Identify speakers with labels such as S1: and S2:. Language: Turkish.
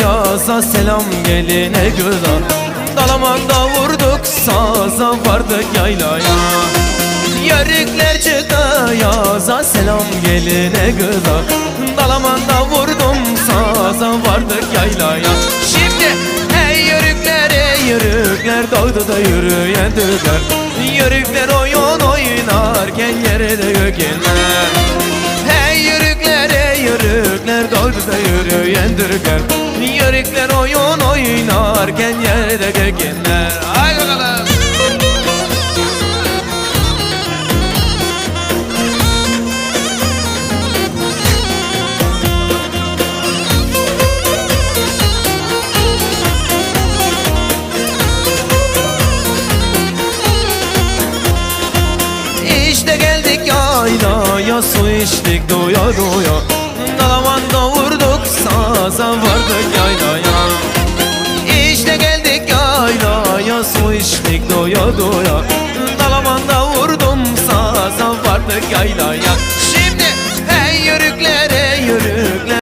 S1: yaza selam geline güza Dalamanda vurduk saza vardık yaylaya. Yörükler çıktı yaza selam geline güza Dalamanda vurdum saza vardık yaylaya. Şimdi hey yörükler ey yörükler Dağda da yürüyen düğler Yörükler oyun oynarken yerde gökenler Hey düğler Yörükler oyun oynarken yerde gökenler Haydi bakalım. İşte geldik yaylaya su içtik doya doya Şimdi hey yörüklere yörükler